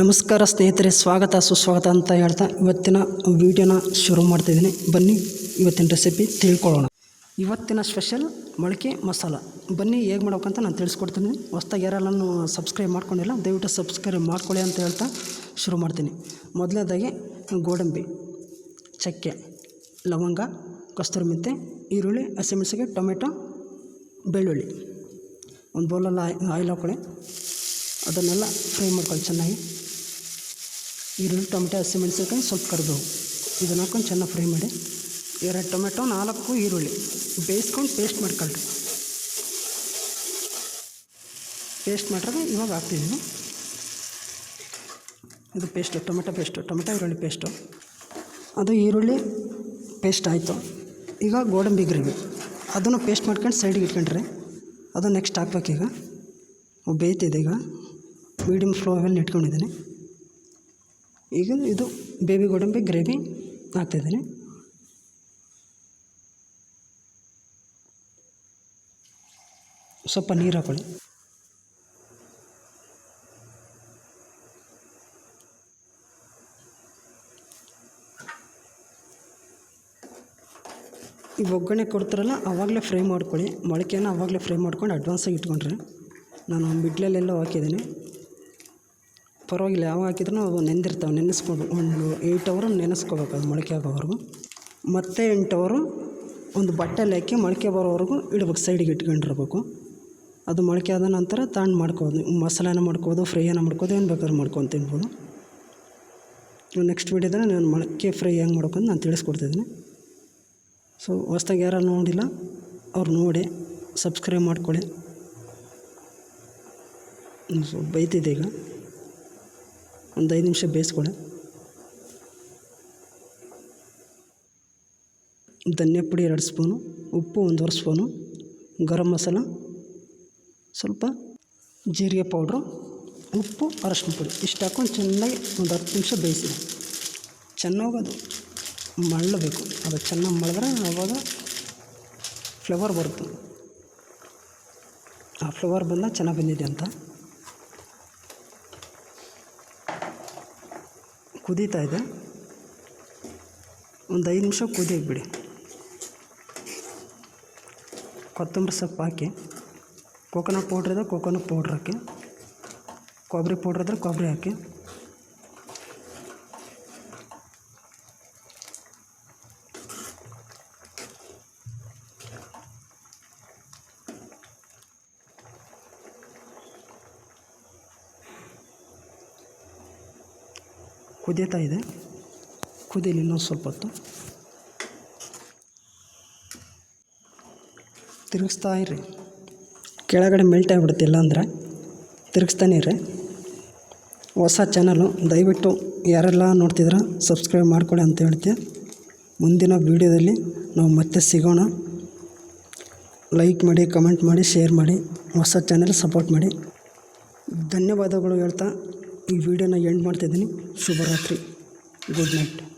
ನಮಸ್ಕಾರ ಸ್ನೇಹಿತರೆ, ಸ್ವಾಗತ, ಸುಸ್ವಾಗತ ಅಂತ ಹೇಳ್ತಾ ಇವತ್ತಿನ ವೀಡಿಯೋನ ಶುರು ಮಾಡ್ತಿದ್ದೀನಿ. ಬನ್ನಿ ಇವತ್ತಿನ ರೆಸಿಪಿ ತಿಳ್ಕೊಳ್ಳೋಣ. ಇವತ್ತಿನ ಸ್ಪೆಷಲ್ ಮೊಳಕೆ ಮಸಾಲ. ಬನ್ನಿ ಹೇಗೆ ಮಾಡ್ಬೇಕಂತ ನಾನು ತಿಳಿಸ್ಕೊಡ್ತೀನಿ. ಹೊಸ್ದಾಗಿ ಯಾರೆಲ್ಲನೂ ಸಬ್ಸ್ಕ್ರೈಬ್ ಮಾಡ್ಕೊಂಡಿಲ್ಲ, ದಯವಿಟ್ಟು ಸಬ್ಸ್ಕ್ರೈಬ್ ಮಾಡ್ಕೊಳ್ಳಿ ಅಂತ ಹೇಳ್ತಾ ಶುರು ಮಾಡ್ತೀನಿ. ಮೊದಲನೇದಾಗಿ ಗೋಡಂಬಿ, ಚಕ್ಕೆ, ಲವಂಗ, ಕಸ್ತೂರಿ ಮೆಂತೆ, ಈರುಳ್ಳಿ, ಹಸಿಮೆಣಸಿಗೆ, ಟೊಮೆಟೊ, ಬೆಳ್ಳುಳ್ಳಿ. ಒಂದು ಬೌಲಲ್ಲಿ ಆಯ್, ಆಯಿಲ್ ಹಾಕೊಳ್ಳಿ. ಅದನ್ನೆಲ್ಲ ಫ್ರೈ ಮಾಡ್ಕೊಳ್ಳಿ ಚೆನ್ನಾಗಿ. ಈರುಳ್ಳಿ, ಟೊಮೆಟೊ ಹಸಿಮೆಣಸಿನ್ಕಾಯಿ ಸ್ವಲ್ಪ ಕರಿಬೇವು ಇದನ್ನ ಹಾಕೊಂಡು ಚೆನ್ನಾಗಿ ಫ್ರೈ ಮಾಡಿ. ಎರಡು ಟೊಮೆಟೊ, ನಾಲ್ಕು ಈರುಳ್ಳಿ. ಬೇಯಿಸ್ಕೊಂಡು ಪೇಸ್ಟ್ ಮಾಡ್ಕೊಳ್ರಿ. ಪೇಸ್ಟ್ ಮಾಡ್ರೆ ಇವಾಗ ಹಾಕ್ತಿದ್ದೀನಿ. ಇದು ಪೇಸ್ಟು ಟೊಮೆಟೊ ಪೇಸ್ಟು ಟೊಮೆಟೊ ಈರುಳ್ಳಿ ಪೇಸ್ಟು ಅದು ಈರುಳ್ಳಿ ಪೇಸ್ಟ್ ಆಯಿತು. ಈಗ ಗೋಡಂಬಿ ಗ್ರೇವಿ. ಅದನ್ನು ಪೇಸ್ಟ್ ಮಾಡ್ಕೊಂಡು ಸೈಡಿಗೆ ಇಟ್ಕೊಂಡ್ರೆ ಅದು ನೆಕ್ಸ್ಟ್ ಹಾಕ್ಬೇಕೀಗ. ಬೇಯ್ತಿದೆ ಈಗ. ಮೀಡಿಯಮ್ ಫ್ಲೇಮಲ್ಲಿ ಇಟ್ಕೊಂಡಿದ್ದೀನಿ. ಈಗ ಇದು ಬೇಬಿ ಗೋಡಂಬಿ ಗ್ರೇವಿ ಹಾಕ್ತಿದ್ದೀನಿ ಸ್ವಲ್ಪ ನೀರು ಹಾಕೊಳ್ಳಿ. ಈ ಒಗ್ಗರಣೆ ಕೊಡ್ತಾರಲ್ಲ ಆವಾಗಲೇ ಫ್ರೈ ಮಾಡ್ಕೊಳ್ಳಿ. ಮೊಳಕೆನ ಆವಾಗಲೇ ಫ್ರೈ ಮಾಡ್ಕೊಂಡು ಅಡ್ವಾನ್ಸಾಗಿ ಇಟ್ಕೊಂಡ್ರೆ. ನಾನು ಮಿಡ್ಲಲ್ಲೆಲ್ಲ ಹಾಕಿದ್ದೀನಿ. ಪರವಾಗಿಲ್ಲ ಯಾವಾಗ ಹಾಕಿದ್ರೂ ಅವು ನೆಂದಿರ್ತಾವೆ, ನೆನೆಸ್ಕೊಂಡು. ಒಂದು ಏಯ್ಟ್ ಅವರು ನೆನೆಸ್ಕೊಬೇಕು, ಅದು ಮೊಳಕೆ ಆಗೋವರೆಗೂ. ಮತ್ತೆ ಎಂಟು ಅವರು ಒಂದು ಬಟ್ಟೆಲಿ ಹಾಕಿ ಮೊಳಕೆ ಬರೋವರೆಗೂ ಇಡ್ಬೇಕು ಸೈಡಿಗೆ ಇಟ್ಕೊಂಡಿರ್ಬೇಕು. ಅದು ಮೊಳಕೆ ಆದ ನಂತರ ತಗೊಂಡು ಮಾಡ್ಕೋಬೋದು. ಮಸಾಲೆನ ಮಾಡ್ಕೋಬೋದು, ಫ್ರೈಯನ್ನು ಮಾಡ್ಕೋದು ಏನು ಬೇಕಾದ್ರೂ ಮಾಡ್ಕೊಂಡು ತಿನ್ಬೋದು. ನೆಕ್ಸ್ಟ್ ವೀಡಿಯೋದಲ್ಲಿ ನಾನು ಮೊಳಕೆ ಫ್ರೈ ಹೆಂಗೆ ಮಾಡ್ಕೊಂಡು ನಾನು ತಿಳಿಸ್ಕೊಡ್ತಿದ್ದೀನಿ. ಸೊ ಹೊಸ್ದಾಗಿ ಯಾರು ನೋಡಿಲ್ಲ, ಅವ್ರು ನೋಡಿ ಸಬ್ಸ್ಕ್ರೈಬ್ ಮಾಡ್ಕೊಳ್ಳಿ. ಸೊ ಬೈತಿದೆ ಈಗ. ಒಂದು ಐದು ನಿಮಿಷ ಬೇಯಿಸ್ಕೊಳ್ಳಿ. ಧನಿಯಾ ಪುಡಿ ಎರಡು ಸ್ಪೂನು, ಉಪ್ಪು ಒಂದೂವರೆ ಸ್ಪೂನು, ಗರಂ ಮಸಾಲ, ಸ್ವಲ್ಪ ಜೀರಿಗೆ ಪೌಡ್ರು, ಉಪ್ಪು, ಅರಶಿನ ಪುಡಿ. ಇಷ್ಟು ಹಾಕೊಂಡು ಚೆನ್ನಾಗಿ ಒಂದು ಹತ್ತು ನಿಮಿಷ ಬೇಯಿಸಿ. ಚೆನ್ನಾಗಿ ಅದು ಮಳ್ಳಬೇಕು. ಅದು ಚೆನ್ನಾಗಿ ಮಳಿದ್ರೆ ಆವಾಗ ಫ್ಲೇವರ್ ಬರುತ್ತೆ. ಆ ಫ್ಲೇವರ್ ಬಂದಾಗ ಚೆನ್ನಾಗಿ ಬಂದಿದೆ ಅಂತ. ಕುದೀತಾ ಇದೆ. ಒಂದು ಐದು ನಿಮಿಷ ಕುದಿಯಕ್ಕೆ ಬಿಡಿ ಕೊತ್ತಂಬರಿ ಸೊಪ್ಪು ಹಾಕಿ. ಕೋಕೋನಟ್ ಪೌಡ್ರ್ ಇದ್ದರೆ ಕೋಕೋನಟ್ ಪೌಡ್ರ್ ಹಾಕಿ. ಕೊಬ್ಬರಿ ಪೌಡ್ರ್ ಇದ್ದರೆ ಕೊಬ್ಬರಿ ಹಾಕಿ. ಕುದೀತಾ ಇದೆ. ಕುದೀಲಿ ಇನ್ನೊಂದು ಸ್ವಲ್ಪ ಹೊತ್ತು. ತಿರುಗಿಸ್ತಾ ಇರಿ ಕೆಳಗಡೆ ಮೆಲ್ಟ್ ಆಗಿಬಿಡುತ್ತೆ ಇಲ್ಲಾಂದರೆ. ತಿರುಗಿಸ್ತಾನೆ ಇರಿ ಹೊಸ ಚಾನಲು ದಯವಿಟ್ಟು ಯಾರೆಲ್ಲ ನೋಡ್ತಿದ್ರ ಸಬ್ಸ್ಕ್ರೈಬ್ ಮಾಡ್ಕೊಳ್ಳಿ ಅಂತ ಹೇಳ್ತೀವಿ ಮುಂದಿನ ವೀಡಿಯೋದಲ್ಲಿ ನಾವು ಮತ್ತೆ ಸಿಗೋಣ. ಲೈಕ್ ಮಾಡಿ ಕಮೆಂಟ್ ಮಾಡಿ ಶೇರ್ ಮಾಡಿ, ಹೊಸ ಚಾನಲ್ ಸಪೋರ್ಟ್ ಮಾಡಿ. ಧನ್ಯವಾದಗಳು ಹೇಳ್ತಾ. ಈ ವಿಡಿಯೋನ ಎಂಡ್ ಮಾಡ್ತಾಯಿದ್ದೀನಿ ಶುಭರಾತ್ರಿ. Good night.